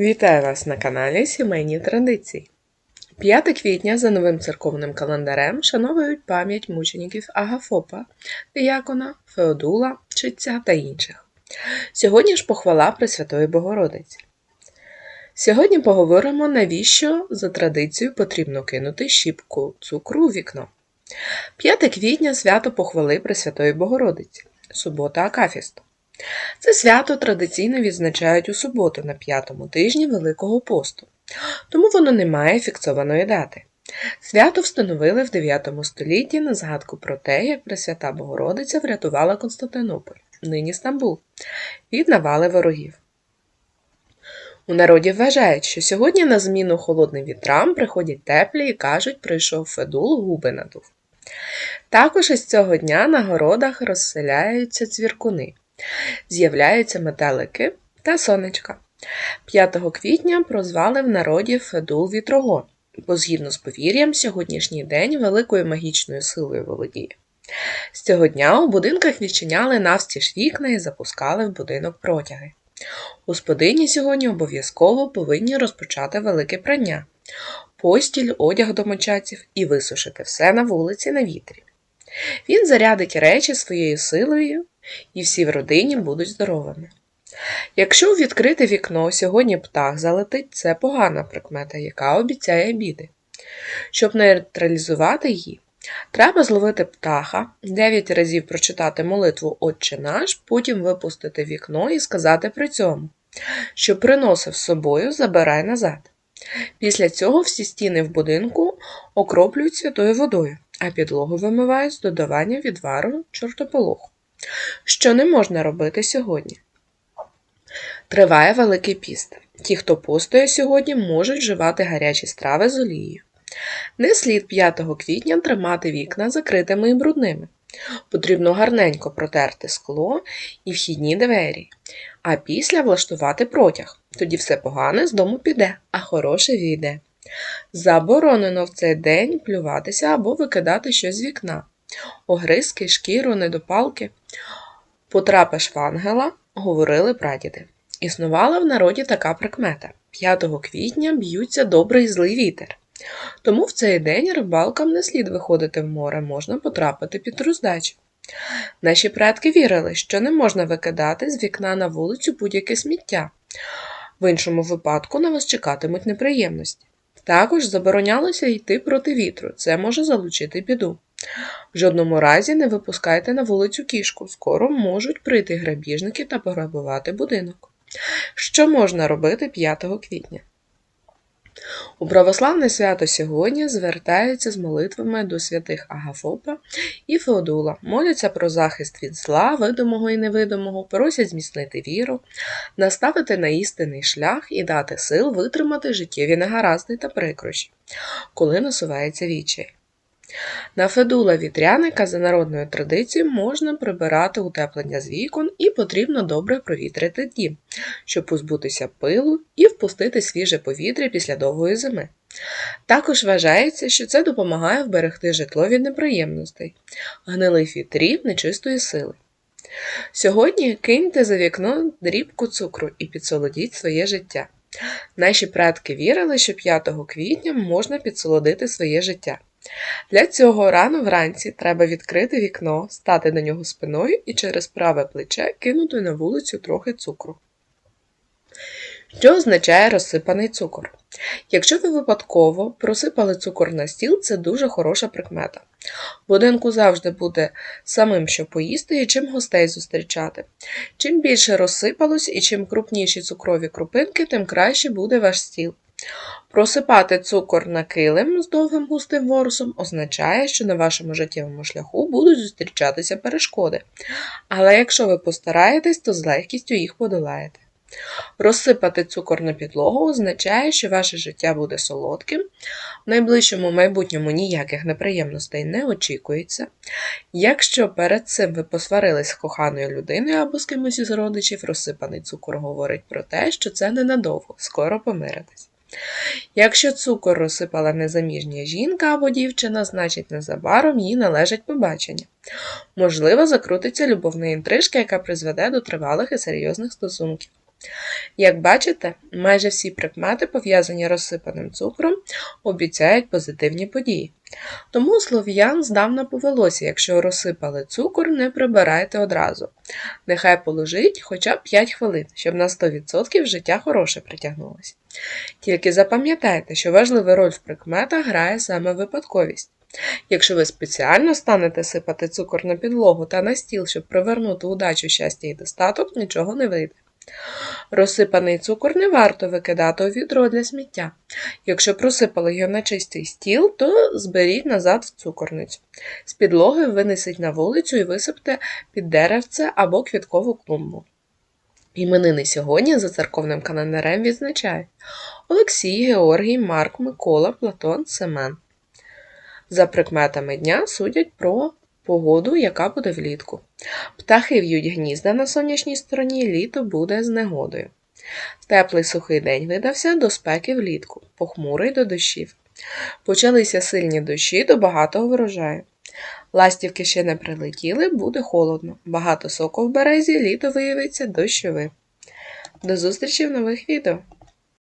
Вітаю вас на каналі Сімейні Традиції. 5 квітня за новим церковним календарем шановують пам'ять мучеників Агафопа, Діякона, Феодула, Читця та інших. Сьогодні ж похвала Пресвятої Богородиці. Сьогодні поговоримо, навіщо за традицією потрібно кинути щіпку цукру у вікно. 5 квітня свято похвали Пресвятої Богородиці, субота Акафісту. Це свято традиційно відзначають у суботу на п'ятому тижні Великого посту, тому воно не має фіксованої дати. Свято встановили в 9 столітті на згадку про те, як Пресвята Богородиця врятувала Константинополь, нині Стамбул, від навали ворогів. У народі вважають, що сьогодні на зміну холодним вітрам приходять теплі і кажуть, прийшов Федул, губи надув. Також із цього дня на городах розселяються цвіркуни, з'являються метелики та сонечка. 5 квітня прозвали в народі Федул Вітрогон, бо згідно з повір'ям, сьогоднішній день великою магічною силою володіє. З цього дня у будинках відчиняли навстіж вікна і запускали в будинок протяги. Господині сьогодні обов'язково повинні розпочати велике прання, постіль, одяг домочадців і висушити все на вулиці на вітрі. Він зарядить речі своєю силою, і всі в родині будуть здоровими. Якщо у відкрите вікно сьогодні птах залетить, це погана прикмета, яка обіцяє біди. Щоб нейтралізувати її, треба зловити птаха, 9 разів прочитати молитву Отче наш, потім випустити вікно і сказати при цьому, що приносив з собою, забирай назад. Після цього всі стіни в будинку окроплюють святою водою, а підлогу вимивають з додавання відвару чортополоху. Що не можна робити сьогодні? Триває Великий піст. Ті, хто постує сьогодні, можуть вживати гарячі страви з олією. Не слід 5 квітня тримати вікна закритими і брудними. Потрібно гарненько протерти скло і вхідні двері, а після влаштувати протяг. Тоді все погане з дому піде, а хороше війде. Заборонено в цей день плюватися або викидати щось з вікна. Огризки, шкіру, недопалки. Потрапиш в ангела, говорили прадіди. Існувала в народі така прикмета: 5 квітня б'ються добрий злий вітер. Тому в цей день рибалкам не слід виходити в море, можна потрапити під роздачу. Наші предки вірили, що не можна викидати з вікна на вулицю будь-яке сміття. В іншому випадку на вас чекатимуть неприємності. Також заборонялося йти проти вітру, це може залучити біду. В жодному разі не випускайте на вулицю кішку, скоро можуть прийти грабіжники та пограбувати будинок. Що можна робити 5 квітня? У православне свято сьогодні звертаються з молитвами до святих Агафопа і Феодула, моляться про захист від зла, видимого і невидимого, просять зміцнити віру, наставити на істинний шлях і дати сил витримати життєві негаразди та прикрощі, коли насувається вічай. На Федула вітряника за народною традицією можна прибирати утеплення з вікон і потрібно добре провітрити дім, щоб позбутися пилу і впустити свіже повітря після довгої зими. Також вважається, що це допомагає вберегти житло від неприємностей, гнилих вітрів нечистої сили. Сьогодні киньте за вікно дрібку цукру і підсолодіть своє життя. Наші предки вірили, що 5 квітня можна підсолодити своє життя. Для цього рано вранці треба відкрити вікно, стати на нього спиною і через праве плече кинути на вулицю трохи цукру. Що означає розсипаний цукор? Якщо ви випадково просипали цукор на стіл, це дуже хороша прикмета. Будинку завжди буде самим що поїсти і чим гостей зустрічати. Чим більше розсипалось і чим крупніші цукрові крупинки, тим краще буде ваш стіл. Просипати цукор на килим з довгим густим ворсом означає, що на вашому життєвому шляху будуть зустрічатися перешкоди. Але якщо ви постараєтесь, то з легкістю їх подолаєте. Розсипати цукор на підлогу означає, що ваше життя буде солодким, в найближчому майбутньому ніяких неприємностей не очікується. Якщо перед цим ви посварились з коханою людиною або з кимось із родичів, розсипаний цукор говорить про те, що це ненадовго, скоро помиритесь. Якщо цукор розсипала незаміжня жінка або дівчина, значить незабаром їй належить побачення. Можливо, закрутиться любовна інтрижка, яка призведе до тривалих і серйозних стосунків. Як бачите, майже всі прикмети, пов'язані розсипаним цукром, обіцяють позитивні події. Тому слов'ян здавна повелося, якщо розсипали цукор, не прибирайте одразу. Нехай полежить хоча б 5 хвилин, щоб на 100% життя хороше притягнулося. Тільки запам'ятайте, що важливу роль в прикметах грає саме випадковість. Якщо ви спеціально станете сипати цукор на підлогу та на стіл, щоб привернути удачу, щастя і достаток, нічого не вийде. Розсипаний цукор не варто викидати у відро для сміття. Якщо просипали його на чистий стіл, то зберіть назад в цукорницю. З підлоги винесіть на вулицю і висипте під деревце або квіткову клумбу. Іменини сьогодні за церковним календарем відзначають Олексій, Георгій, Марк, Микола, Платон, Семен. За прикметами дня судять про погоду, яка буде влітку. Птахи в'ють гнізда на сонячній стороні, літо буде з негодою. Теплий сухий день видався до спеки влітку, похмурий до дощів. Почалися сильні дощі до багатого врожаю. Ластівки ще не прилетіли, буде холодно. Багато соку в березі, літо виявиться дощовим. До зустрічі в нових відео!